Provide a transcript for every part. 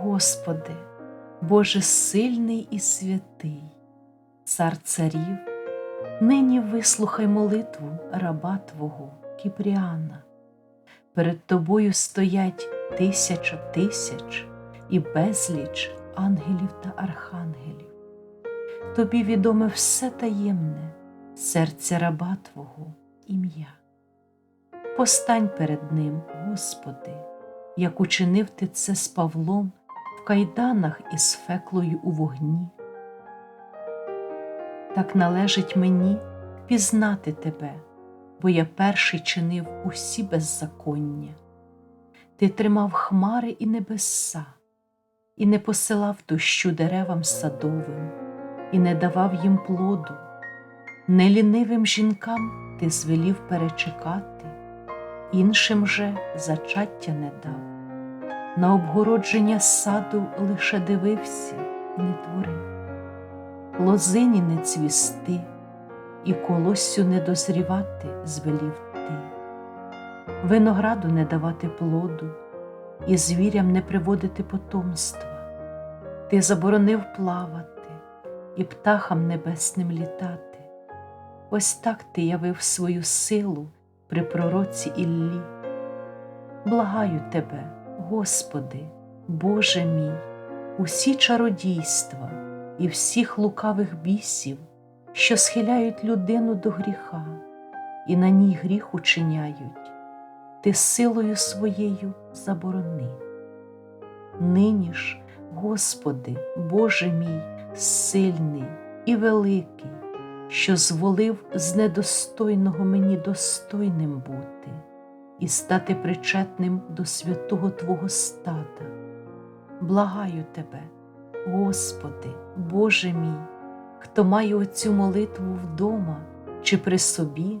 Господи, Боже сильний і святий, Цар царів, нині вислухай молитву раба Твого Кіпріана. Перед Тобою стоять тисяча тисяч і безліч ангелів та архангелів. Тобі відоме все таємне, серця раба Твого ім'я. Постань перед Ним, Господи, як учинив Ти це з Павлом кайданах із феклою у вогні. Так належить мені пізнати Тебе, бо я перший чинив усі беззаконня. Ти тримав хмари і небеса, і не посилав дощу деревам садовим, і не давав їм плоду. Нелінивим жінкам ти звелів перечекати, іншим же зачаття не дав. На обгородження саду лише дивився не творив, лозині не цвісти, і колоссю не дозрівати звелів ти, винограду не давати плоду, і звірям не приводити потомства. Ти заборонив плавати і птахам небесним літати. Ось так ти явив свою силу при пророці Іллі. Благаю тебе, Господи, Боже мій, усі чародійства і всіх лукавих бісів, що схиляють людину до гріха і на ній гріх учиняють, ти силою своєю заборони. Нині ж, Господи, Боже мій, сильний і великий, що зволив з недостойного мені достойним бути і стати причетним до святого Твого стада. Благаю Тебе, Господи, Боже мій, хто має оцю молитву вдома чи при собі,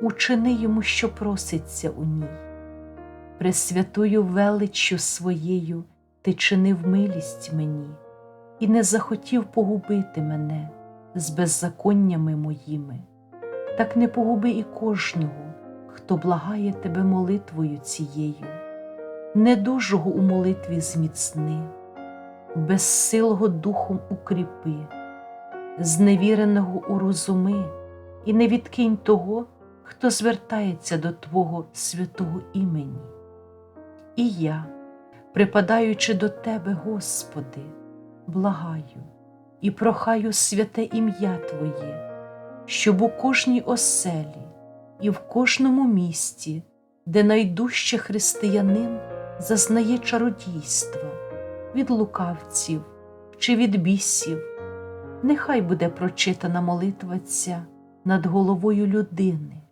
учини йому, що проситься у ній. Пресвятою величчю своєю ти чинив милість мені і не захотів погубити мене з беззаконнями моїми, так не погуби і кожного, хто благає тебе молитвою цією, недужого у молитві зміцни, безсилого духом укріпи, зневіреного урозуми, і не відкинь того, хто звертається до Твого святого імені. І я, припадаючи до Тебе, Господи, благаю і прохаю святе ім'я Твоє, щоб у кожній оселі і в кожному місті, де найдужче християнин зазнає чародійства від лукавців чи від бісів, нехай буде прочитана молитва ця над головою людини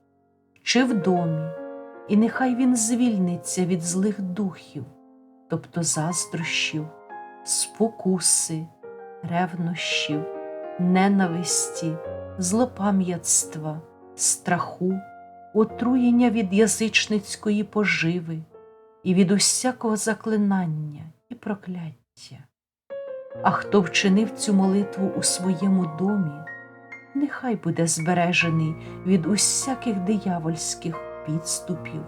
чи в домі, і нехай він звільниться від злих духів, тобто заздрощів, спокуси, ревнощів, ненависті, злопам'ятства, страху, отруєння від язичницької поживи і від усякого заклинання і прокляття. А хто вчинив цю молитву у своєму домі, нехай буде збережений від усяких диявольських підступів,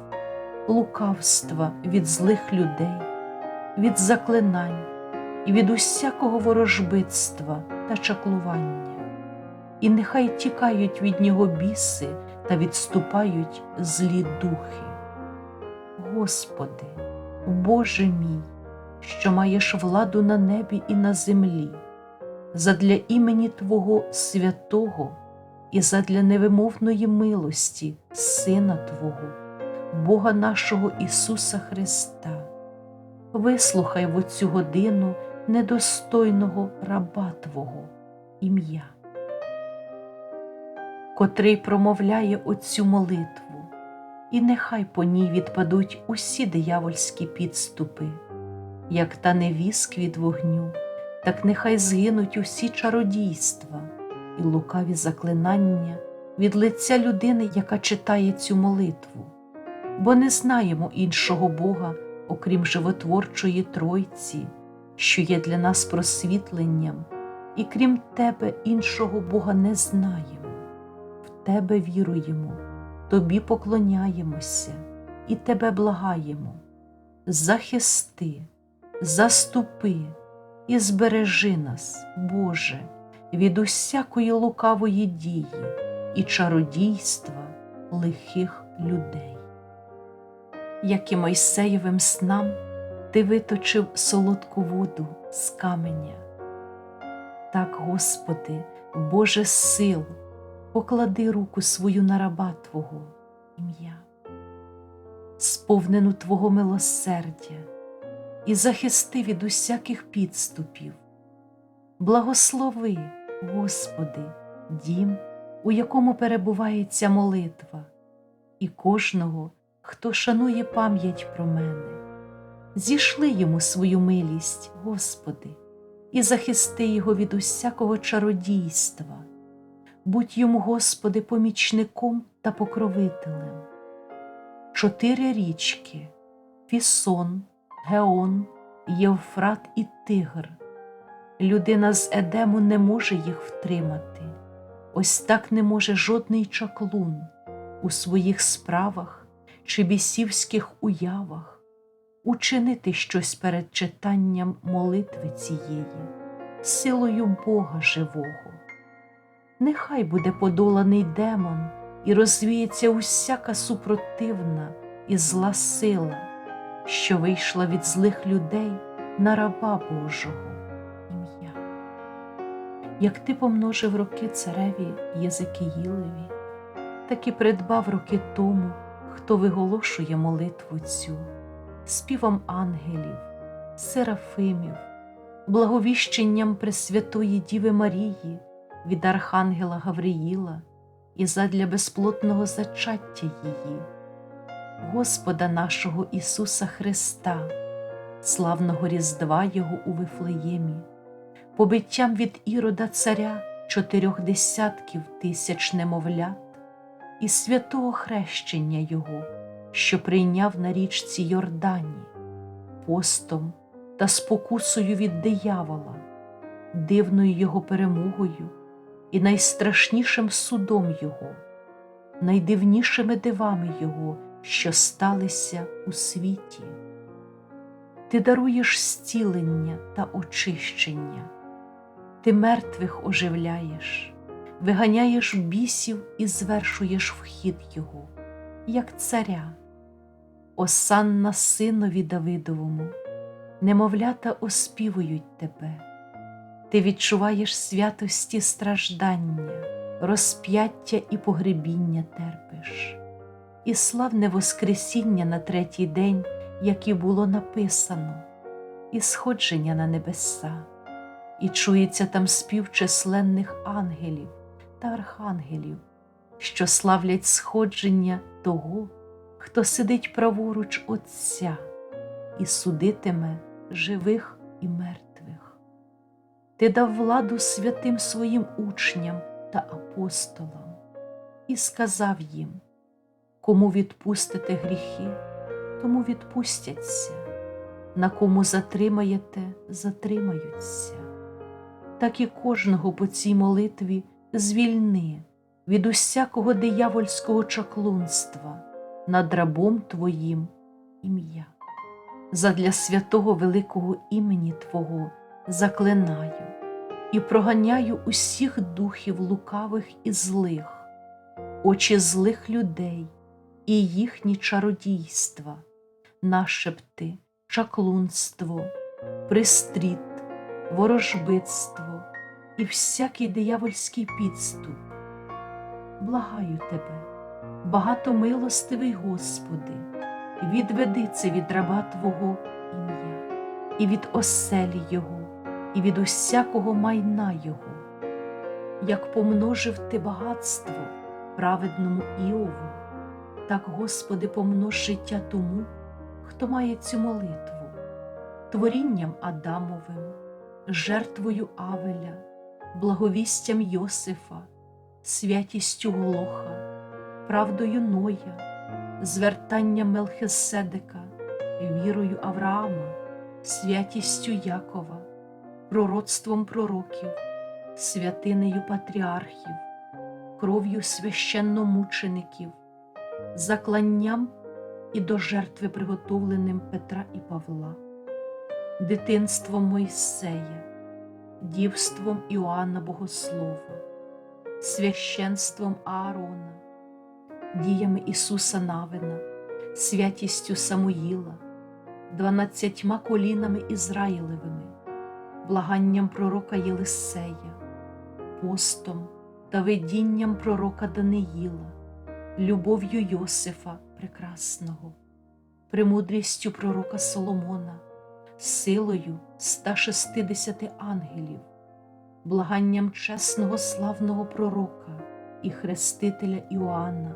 лукавства від злих людей, від заклинань і від усякого ворожбитства та чаклування, і нехай тікають від нього біси та відступають злі духи. Господи, Боже мій, що маєш владу на небі і на землі, задля імені Твого святого і задля невимовної милості Сина Твого, Бога нашого Ісуса Христа, вислухай в оцю годину недостойного раба Твого ім'я, котрий промовляє оцю молитву, і нехай по ній відпадуть усі диявольські підступи, як та невіск від вогню, так нехай згинуть усі чародійства і лукаві заклинання від лиця людини, яка читає цю молитву, бо не знаємо іншого Бога, окрім животворчої Тройці що є для нас просвітленням, і крім Тебе іншого Бога не знаємо, Тебе віруємо, Тобі поклоняємося і Тебе благаємо. Захисти, заступи і збережи нас, Боже, від усякої лукавої дії і чародійства лихих людей. Як і Мойсеєвим снам, ти виточив солодку воду з каменя. Так, Господи, Боже сил, поклади руку свою на раба Твого ім'я, сповнену Твого милосердя і захисти від усяких підступів. Благослови, Господи, дім, у якому перебуває ця молитва, і кожного, хто шанує пам'ять про мене. Зішли йому свою милість, Господи, і захисти його від усякого чародійства. Будь йому, Господи, помічником та покровителем. Чотири річки Фісон, Геон, Євфрат і Тигр. Людина з Едему не може їх втримати. Ось так не може жодний чаклун у своїх справах чи бісівських уявах учинити щось перед читанням молитви цієї, силою Бога живого. Нехай буде подоланий демон і розвіється усяка супротивна і зла сила, що вийшла від злих людей на раба Божого ім'я. Як ти помножив роки цареві Єзекиїлеві, так і придбав роки тому, хто виголошує молитву цю, співом ангелів, серафимів, благовіщенням Пресвятої Діви Марії від Архангела Гавриїла і задля безплотного зачаття її, Господа нашого Ісуса Христа, славного Різдва Його у Вифлеємі, побиттям від ірода Царя чотирьох десятків тисяч немовлят і святого хрещення Його, що прийняв на річці Йордані, постом та спокусою від диявола, дивною Його перемогою і найстрашнішим судом Його, найдивнішими дивами Його, що сталися у світі. Ти даруєш зцілення та очищення, ти мертвих оживляєш, виганяєш бісів і звершуєш вхід Його, як царя, осанна синові Давидовому, немовлята оспівують тебе, ти відчуваєш святості страждання, розп'яття і погребіння терпиш, і славне Воскресіння на третій день як і було написано, і сходження на небеса, і чується там спів численних ангелів та архангелів, що славлять сходження того, хто сидить праворуч Отця і судитиме живих і мертвих. Ти дав владу святим своїм учням та апостолам і сказав їм, кому відпустите гріхи тому відпустяться, на кому затримаєте, затримаються. Так і кожного по цій молитві звільни від усякого диявольського чаклунства над рабом Твоїм ім'я. Задля святого великого імені Твого заклинаю і проганяю усіх духів лукавих і злих, очі злих людей і їхні чародійства нашепти, чаклунство, пристріт, ворожбитство і всякий диявольський підступ. Благаю тебе, багатомилостивий Господи, відведи це від раба Твого ім'я, і від оселі Його, і від усякого майна Його, як помножив ти багатство праведному Іову, так, Господи, помнож життя тому хто має цю молитву, творінням Адамовим, жертвою Авеля, благовістям Йосифа, святістю Глоха, правдою Ноя, звертанням Мелхиседека, вірою Авраама, святістю Якова, пророцтвом пророків, святинею патріархів, кров'ю священномучеників, закланням і до жертви приготовленим Петра і Павла, дитинством Мойсея, дівством Іоанна Богослова, священством Аарона, діями Ісуса Навина, святістю Самуїла, дванадцятьма колінами Ізраїлевими, благанням пророка Єлисея, постом та видінням пророка Даниїла, любов'ю Йосифа Прекрасного, премудрістю пророка Соломона, силою 160 ангелів, благанням чесного славного пророка і хрестителя Іоанна,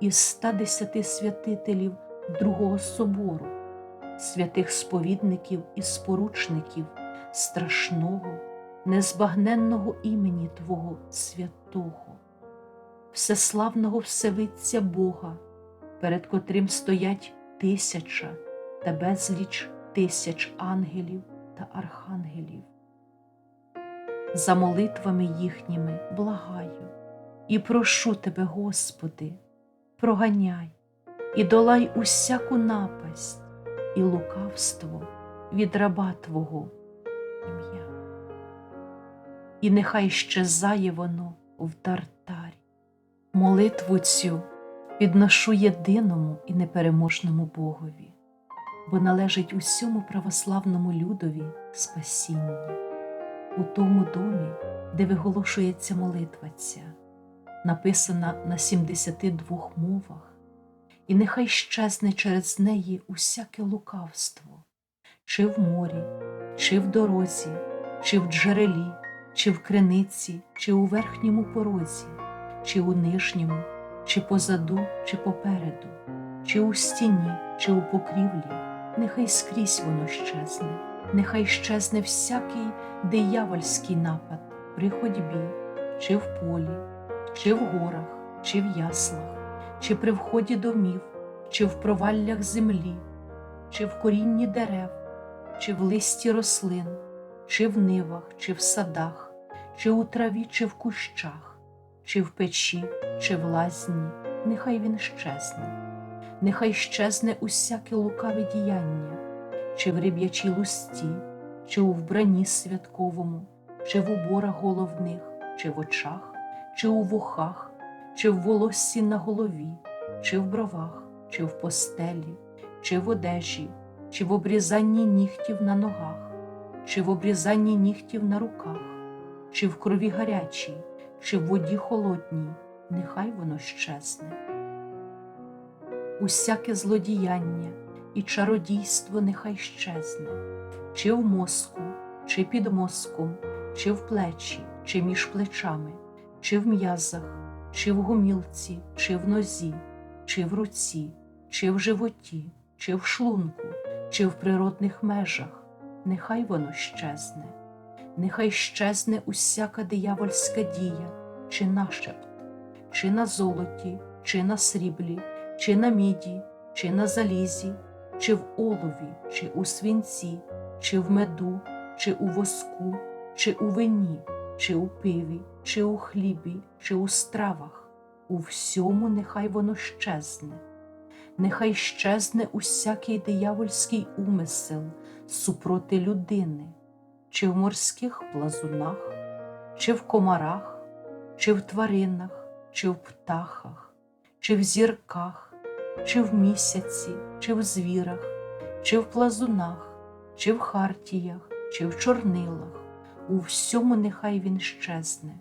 і 110 святителів Другого собору, святих сповідників і споручників страшного, незбагненного імені Твого святого, всеславного Всевидця Бога, перед котрим стоять тисяча та безліч тисяч ангелів та архангелів. За молитвами їхніми благаю і прошу тебе, Господи, проганяй і долай усяку напасть і лукавство від раба Твого ім'я. І нехай щезає воно в тартарі. Молитву цю підношу єдиному і непереможному Богові, бо належить усьому православному людові спасіння, у тому домі, де виголошується молитва ця, написана на 72 мовах, і нехай щезне через неї усяке лукавство, чи в морі, чи в дорозі, чи в джерелі, чи в криниці, чи у верхньому порозі, чи у нижньому, чи позаду, чи попереду, чи у стіні, чи у покрівлі, нехай скрізь воно щезне, нехай щезне всякий диявольський напад при ходьбі, чи в полі, чи в горах, чи в яслах, чи при вході домів, чи в проваллях землі, чи в корінні дерев, чи в листі рослин, чи в нивах, чи в садах, чи у траві, чи в кущах, чи в печі, чи в лазні, нехай він щезне, нехай щезне усяке лукаве діяння, чи в риб'ячій лусті, чи у вбранні святковому, чи в уборах головних, чи в очах, чи у вухах, чи в волоссі на голові, чи в бровах, чи в постелі, чи в одежі, чи в обрізанні нігтів на ногах, чи в обрізанні нігтів на руках, чи в крові гарячій, чи в воді холодній, нехай воно щезне. Усяке злодіяння і чародійство нехай щезне, чи в мозку, чи під мозком, чи в плечі, чи між плечами, чи в м'язах, чи в гумілці, чи в нозі, чи в руці, чи в животі, чи в шлунку, чи в природних межах, нехай воно щезне, нехай щезне усяка диявольська дія, чи нашепт, чи на золоті, чи на сріблі, чи на міді, чи на залізі, чи в олові, чи у свинці, чи в меду, чи у воску, чи у вині, чи у пиві, чи у хлібі, чи у стравах, у всьому нехай воно щезне, нехай щезне усякий диявольський умисел супроти людини, чи в морських плазунах, чи в комарах, чи в тваринах, чи в птахах, чи в зірках, чи в місяці, чи в звірах, чи в плазунах, чи в хартіях, чи в чорнилах, у всьому нехай він щезне.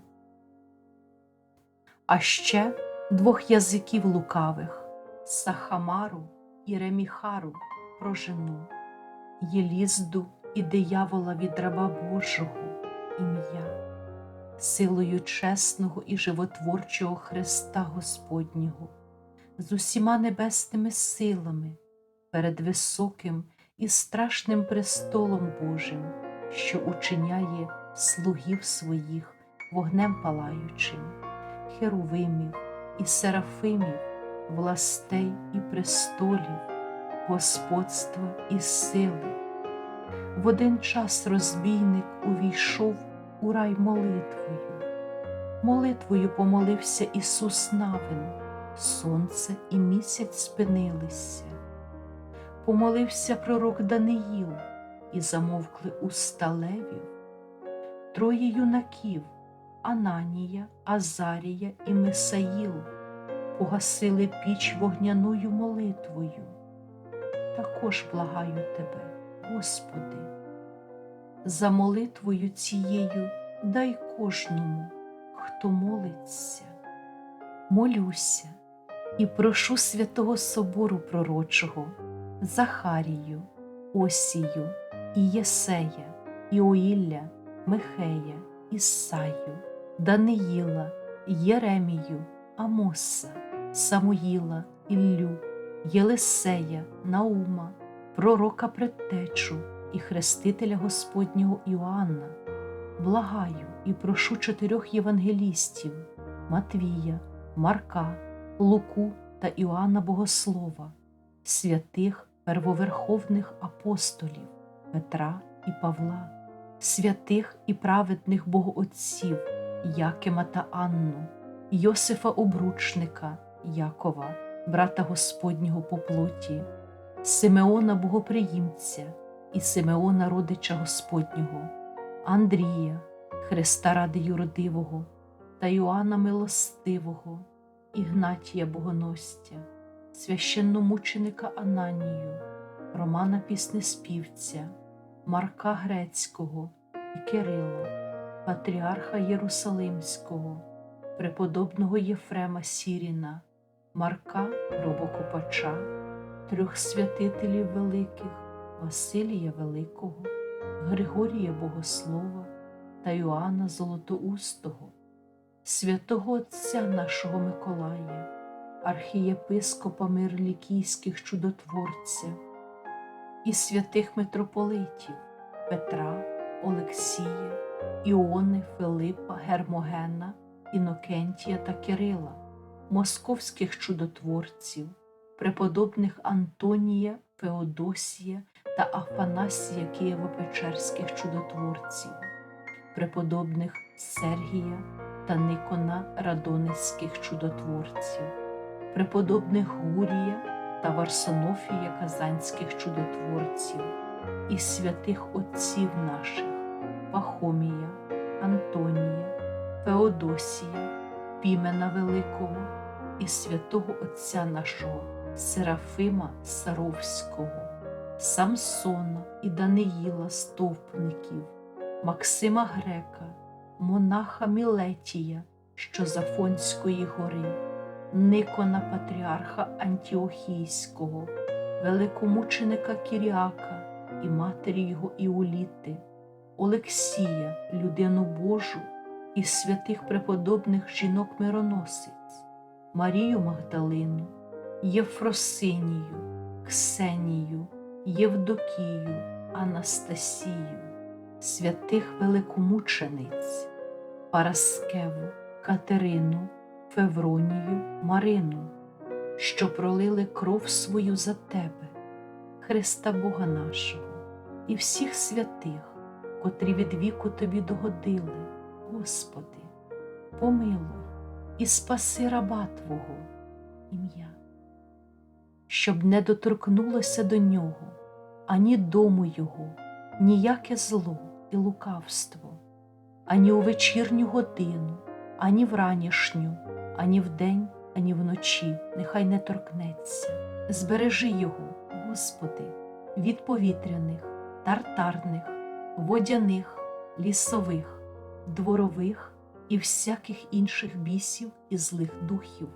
А ще двох язиків лукавих Сахамару і Реміхару прожену, Єлізду і диявола від раба Божого ім'я, силою чесного і животворчого Христа Господнього, з усіма небесними силами перед високим і страшним престолом Божим, що учиняє слугів своїх вогнем палаючим, херувимів і серафимів, властей і престолів, господства і сили. В один час розбійник увійшов у рай молитвою. Молитвою помолився Ісус Навин, сонце і місяць спинилися. Помолився пророк Даниїл, і замовкли уста левів. Троє юнаків Ананія, Азарія і Мисаїл погасили піч вогняною молитвою. Також благаю тебе, Господи, за молитвою цією дай кожному, хто молиться. Молюся і прошу святого Собору Пророчого, Захарію, Осію, і Єсея, Іоїля, Михея, Ісаю, Даниїла, Єремію, Амоса, Самуїла, Іллю, Єлисея, Наума, пророка Предтечу і хрестителя Господнього Іоанна. Благаю і прошу чотирьох євангелістів Матвія, Марка, Луку та Іоанна Богослова, святих первоверховних апостолів Петра і Павла, святих і праведних богоотців Якима та Анну, Йосифа Обручника, Якова, брата Господнього по плоті, Симеона Богоприємця і Симеона Родича Господнього, Андрія, Христа ради Юродивого та Йоанна Милостивого, Ігнатія Богоностя, священномученика Ананію, Романа Піснеспівця, Марка Грецького і Кирила, Патріарха Єрусалимського, преподобного Єфрема Сіріна, Марка Робокопача, трьох святителів великих Василія Великого, Григорія Богослова та Йоанна Золотоустого, святого Отця нашого Миколая, архієпископа Мирлікійських чудотворця і святих митрополитів Петра, Олексія, Іони, Филипа, Гермогена, Інокентія та Кирила, московських чудотворців, преподобних Антонія, Феодосія та Афанасія Києво-Печерських чудотворців, преподобних Сергія та Никона Радонецьких чудотворців, преподобних Гурія та Варсонофія Казанських чудотворців і святих отців наших Пахомія, Антонія, Феодосія, Пімена Великого і святого Отця нашого Серафима Саровського, Самсона і Даниїла Стовпників, Максима Грека, монаха Мілетія, що з Афонської гори, Никона Патріарха Антіохійського, великомученика Кіріака і матері його Іоліти, Олексія, людину Божу і святих преподобних жінок мироносиць, Марію Магдалину, Єфросинію, Ксенію, Євдокію, Анастасію, святих великомучениць, Параскеву, Катерину, Февронію, Марину, що пролили кров свою за тебе, Христа Бога нашого, і всіх святих, котрі від віку тобі догодили, Господи, помилуй і спаси раба Твого ім'я, щоб не доторкнулося до нього, ані дому його, ніяке зло і лукавство, ані у вечірню годину, ані в ранішню, ані вдень, ані вночі, нехай не торкнеться. Збережи його, Господи, від повітряних, тартарних, водяних, лісових, дворових і всяких інших бісів і злих духів.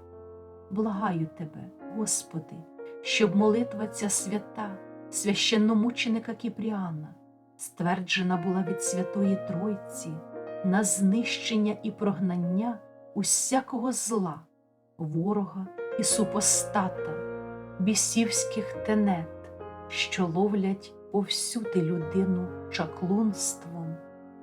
Благаю Тебе, Господи, щоб молитва ця свята, священномученика Кіпріана, стверджена була від Святої Тройці на знищення і прогнання усякого зла, ворога і супостата, бісівських тенет, що ловлять повсюди людину чаклунством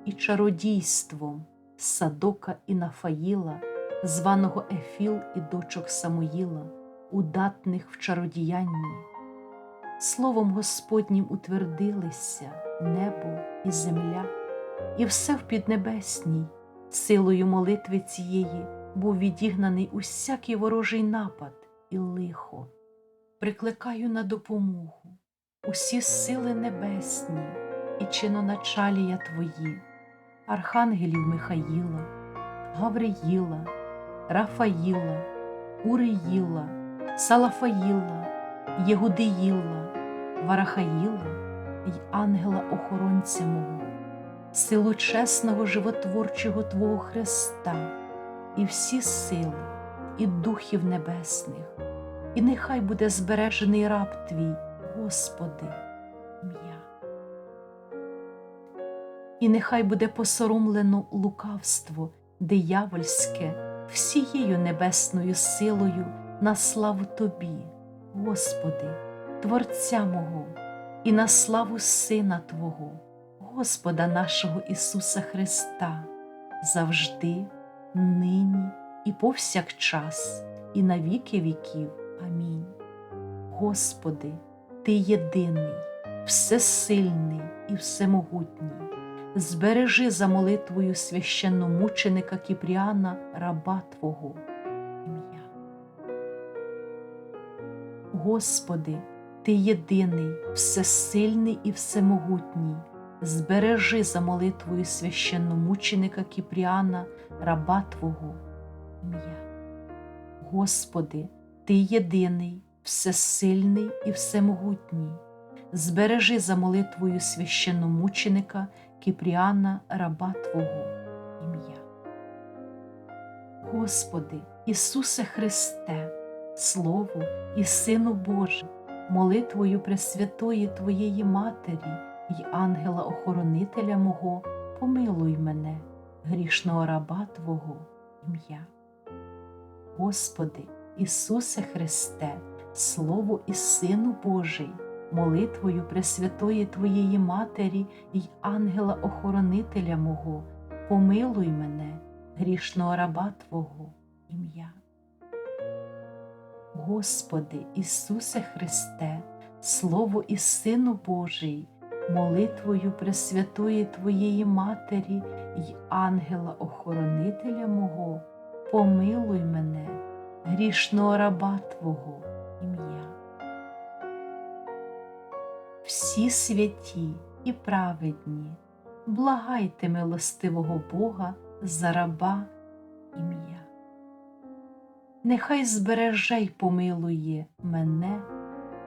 і чародійством Садока і Нафаїла, званого Ефіл і дочок Самуїла, удатних в чародіянні. Словом Господнім утвердилися небо і земля, і все в піднебесній, силою молитви цієї був відігнаний усякий ворожий напад і лихо. Прикликаю на допомогу усі сили небесні, і чиноначалія Твої, архангелів Михаїла, Гавриїла, Рафаїла, Уриїла, Салафаїла, Єгудиїла, Варахаїла й ангела-охоронця мого, силу чесного животворчого Твого Христа і всі сили, і духів небесних, і нехай буде збережений раб Твій, Господи, ім'я. І нехай буде посоромлено лукавство диявольське всією небесною силою на славу Тобі, Господи, Творця мого, і на славу Сина Твого, Господа нашого Ісуса Христа, завжди, нині і повсякчас, і на віки віків. Амінь. Господи, Ти єдиний, всесильний і всемогутній збережи за молитвою священномученика Кіпріана, раба Твого ім'я. Господи, Ти єдиний, всесильний і всемогутній, збережи за молитвою священномученика Кіпріана, раба Твого ім'я. Господи, Ти єдиний, всесильний і всемогутній, збережи за молитвою священномученика Кіпріана, раба Твого ім'я. Господи, Ісусе Христе, Слово і Сину Божий, молитвою Пресвятої Твоєї Матері й ангела-охоронителя мого, помилуй мене, грішного раба Твого ім'я. Господи, Ісусе Христе, Слово і Сину Божий, молитвою Пресвятої Твоєї Матері й ангела-охоронителя мого, помилуй мене, грішного раба Твого ім'я. Господи, Ісусе Христе, Слово і Сину Божий, молитвою Пресвятої Твоєї Матері й ангела-охоронителя мого, помилуй мене, грішного раба Твого Всі святі і праведні, благайте милостивого Бога за раба ім'я. Нехай збереже й помилує мене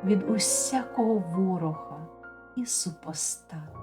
від усякого ворога і супостата.